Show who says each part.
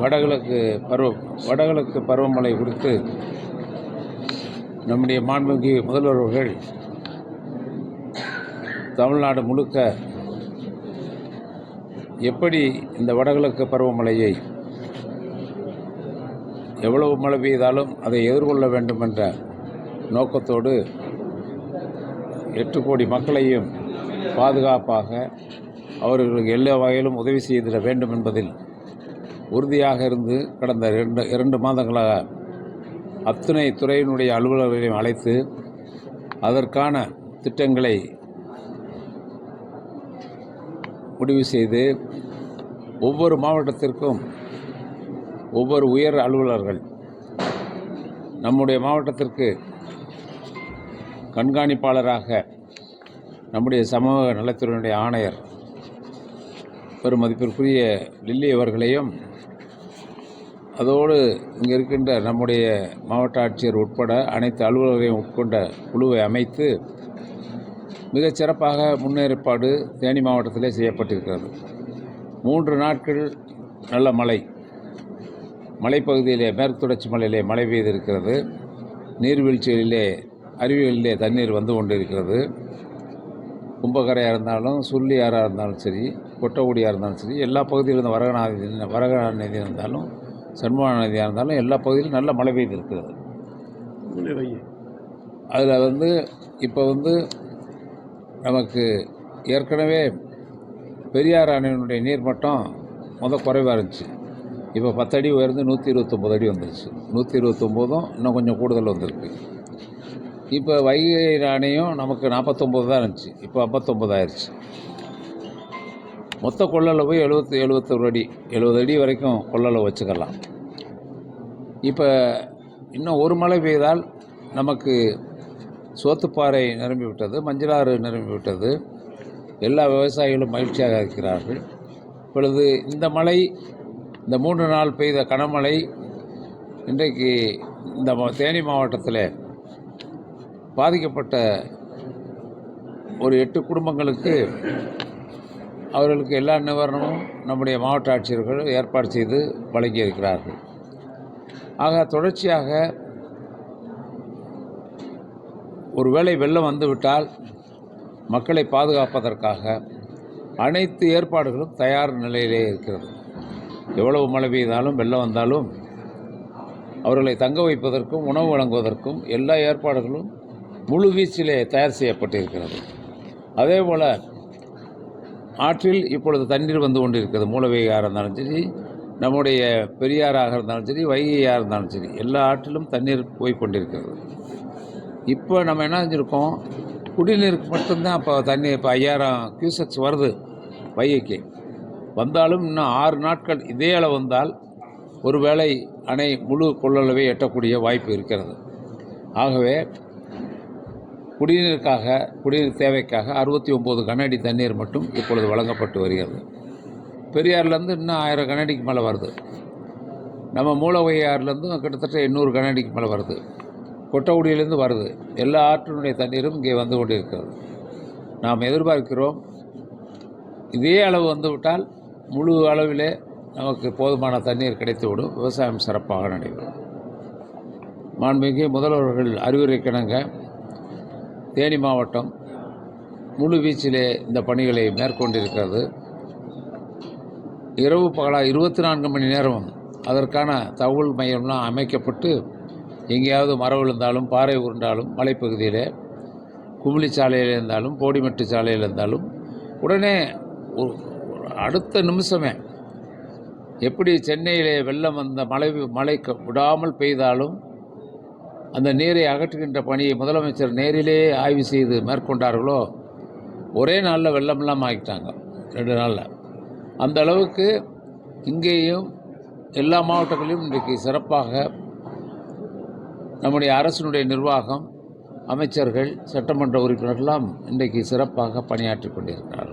Speaker 1: வடகிழக்கு பருவ வடகிழக்கு பருவமழை குறித்து நம்முடைய மாண்புமிகு முதல்வர் அவர்கள் தமிழ்நாடு முழுக்க எப்படி இந்த வடகிழக்கு பருவமழையை எவ்வளவு மழை பெய்தாலும் அதை எதிர்கொள்ள வேண்டும் என்ற நோக்கத்தோடு எட்டு கோடி மக்களையும் பாதுகாப்பாக அவர்களுக்கு எல்லா வகையிலும் உதவி செய்திட வேண்டும் என்பதில் உறுதியாக இருந்து கடந்த இரண்டு இரண்டு மாதங்களாக அத்தனை துறையினுடைய அலுவலர்களையும் அழைத்து அதற்கான திட்டங்களை முடிவு செய்து ஒவ்வொரு மாவட்டத்திற்கும் ஒவ்வொரு உயர் அலுவலர்கள் நம்முடைய மாவட்டத்திற்கு கண்காணிப்பாளராக நம்முடைய சமூக நலத்துறையினுடைய ஆணையர் பெருமதிப்பிற்குரிய லில்லி அவர்களையும் அதோடு இங்கே இருக்கின்ற நம்முடைய மாவட்ட ஆட்சியர் உட்பட அனைத்து அலுவலர்களையும் உட்கொண்ட குழுவை அமைத்து மிகச் சிறப்பாக முன்னேற்பாடு தேனி மாவட்டத்திலே செய்யப்பட்டிருக்கிறது. மூன்று நாட்கள் நல்ல மழை. மலைப்பகுதியிலே மேற்கு தொடர்ச்சி மலையிலே மழை பெய்திருக்கிறது. நீர்வீழ்ச்சிகளிலே அருவிகளிலே தண்ணீர் வந்து கொண்டிருக்கிறது. கும்பகரையாக இருந்தாலும் சுள்ளியாராக இருந்தாலும் சரி கொட்டகுடியாக இருந்தாலும் சரி எல்லா பகுதியிலிருந்து வரகநாதி வரகநாதி இருந்தாலும் சண்முக நதியாக இருந்தாலும் எல்லா பகுதியிலும் நல்ல மழை பெய்திருக்கிறது அதில் வந்து இப்போ வந்து நமக்கு ஏற்கனவே பெரியார் அணையினுடைய நீர்மட்டம் முத குறைவாக இருந்துச்சு. இப்போ பத்தடி உயர்ந்து நூற்றி இருபத்தொம்போது அடி வந்துருச்சு. நூற்றி இருபத்தொம்போதும் இன்னும் கொஞ்சம் கூடுதல் வந்திருக்கு. இப்போ வைகை அணையும் நமக்கு நாற்பத்தொம்போது தான் இருந்துச்சு. இப்போ ஐம்பத்தொம்போது ஆயிடுச்சு மொத்த கொள்ளளவு போய் எழுபத்தி எழுபத்தொரு அடி எழுபது அடி வரைக்கும் கொள்ளளவு வச்சுக்கலாம். இப்போ இன்னும் ஒரு மழை பெய்தால் நமக்கு சோத்துப்பாறை நிரம்பி விட்டது மஞ்சளாறு நிரம்பி விட்டது எல்லா விவசாயிகளும் மகிழ்ச்சியாக இருக்கிறார்கள். இப்பொழுது இந்த மழை இந்த மூன்று நாள் பெய்த கனமழை இன்றைக்கு இந்த மா- தேனி மாவட்டத்தில் பாதிக்கப்பட்ட ஒரு எட்டு குடும்பங்களுக்கு அவர்களுக்கு எல்லா நிவாரணமும் நம்முடைய மாவட்ட ஆட்சியர்கள் ஏற்பாடு செய்து வழங்கியிருக்கிறார்கள் ஆக தொடர்ச்சியாக ஒருவேளை வெள்ளம் வந்துவிட்டால் மக்களை பாதுகாப்பதற்காக அனைத்து ஏற்பாடுகளும் தயார் நிலையிலே இருக்கிறது. எவ்வளவு மழை பெய்தாலும் வெள்ளம் வந்தாலும் அவர்களை தங்க வைப்பதற்கும் உணவு வழங்குவதற்கும் எல்லா ஏற்பாடுகளும் முழு வீச்சிலே தயார் செய்யப்பட்டிருக்கிறது. அதே போல் ஆற்றில் இப்பொழுது தண்ணீர் வந்து கொண்டிருக்கிறது. மூலவையாக இருந்தாலும் சரி நம்முடைய பெரியாராக இருந்தாலும் சரி வைகையாக இருந்தாலும் சரி எல்லா ஆற்றிலும் தண்ணீர் போய் கொண்டிருக்கிறது. இப்போ நம்ம என்ன செஞ்சுருக்கோம்? குடிநீருக்கு மட்டும்தான் இப்போ தண்ணி இப்போ ஐயாயிரம் கியூசெக்ஸ் வருது வைகைக்கு. வந்தாலும் இன்னும் ஆறு நாட்கள் இதே அளவு வந்தால் ஒருவேளை அணை முழு கொள்ளளவை எட்டக்கூடிய வாய்ப்பு இருக்கிறது. ஆகவே குடிநீருக்காக குடிநீர் தேவைக்காக அறுபத்தி ஒம்பது கனஅடி தண்ணீர் மட்டும் இப்பொழுது வழங்கப்பட்டு வருகிறது. பெரியார்லேருந்து இன்னும் ஆயிரம் கனஅடிக்கு மேலே வருது. நம்ம மூலவையாறுலேருந்து கிட்டத்தட்ட எண்ணூறு கனஅடிக்கு மேலே வருது. கொட்டகுடியிலேருந்து வருது. எல்லா ஆற்றினுடைய தண்ணீரும் இங்கே வந்து கொண்டிருக்கிறது. நாம் எதிர்பார்க்கிறோம் இதே அளவு வந்துவிட்டால் முழு அளவிலே நமக்கு போதுமான தண்ணீர் கிடைத்துவிடும் விவசாயம் சிறப்பாக நடைபெறும். மாண்புமிகு முதல்வர்கள் அறிவுரைக்கிணங்க. தேனி மாவட்டம் முழு வீச்சிலே இந்த பணிகளை மேற்கொண்டிருக்கிறது. இரவு பகலாக இருபத்தி நான்கு மணி நேரமும் அதற்கான தகவல் மையம்லாம் அமைக்கப்பட்டு எங்கேயாவது மரம் விழுந்தாலும் பாறை உருண்டாலும் மலைப்பகுதியில் குமிழி சாலையில் இருந்தாலும் போடிமெட்டு சாலையில் இருந்தாலும் உடனே ஒரு- அடுத்த நிமிஷமே எப்படி சென்னையிலே வெள்ளம் வந்த மழை மழை விடாமல் பெய்தாலும் அந்த நீரை அகற்றுகின்ற பணியை முதலமைச்சர் நேரிலே ஆய்வு செய்து மேற்கொண்டார்களோ ஒரே நாளில் வெள்ளமெல்லாம் ஆக்கிட்டாங்க ரெண்டு நாளில். அந்த அளவுக்கு இங்கேயும் எல்லா மாவட்டங்களிலும் இன்றைக்கு சிறப்பாக நம்முடைய அரசினுடைய நிர்வாகம் அமைச்சர்கள் சட்டமன்ற உறுப்பினர்கள்லாம் இன்றைக்கு சிறப்பாக பணியாற்றி கொண்டிருக்கிறார்